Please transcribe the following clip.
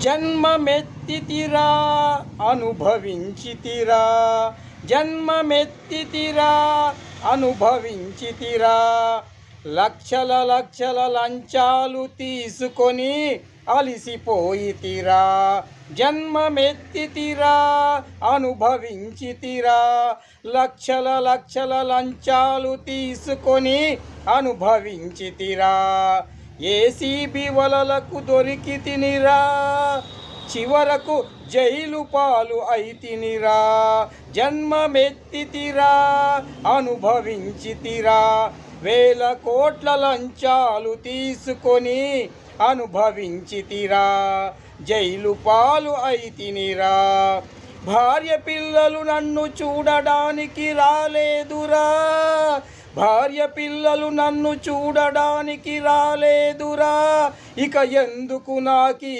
జన్మమెత్తితిరా అనుభవించితిరా. జన్మమెత్తితిరా అనుభవించితిరా. లక్షల లక్షల లంచాలు తీసుకొని అలిసిపోయితిరా. జన్మమెత్తితిరా అనుభవించితిరా. లక్షల లక్షల లంచాలు తీసుకొని అనుభవించితిరా. ఏసీబీ వలలకు దొరికి తినిరా చివరకు జైలు పాలు అయితినిరా. జన్మమెత్తితిరా అనుభవించితిరా. వేల కోట్ల లంచాలు తీసుకొని అనుభవించితిరా. జైలు పాలు అయితినిరా. భార్య పిల్లలు నన్ను చూడడానికి రాలేదురా. భార్య పిల్లలు నన్ను చూడడానికి రాలేదురా. ఇక ఎందుకు నాకి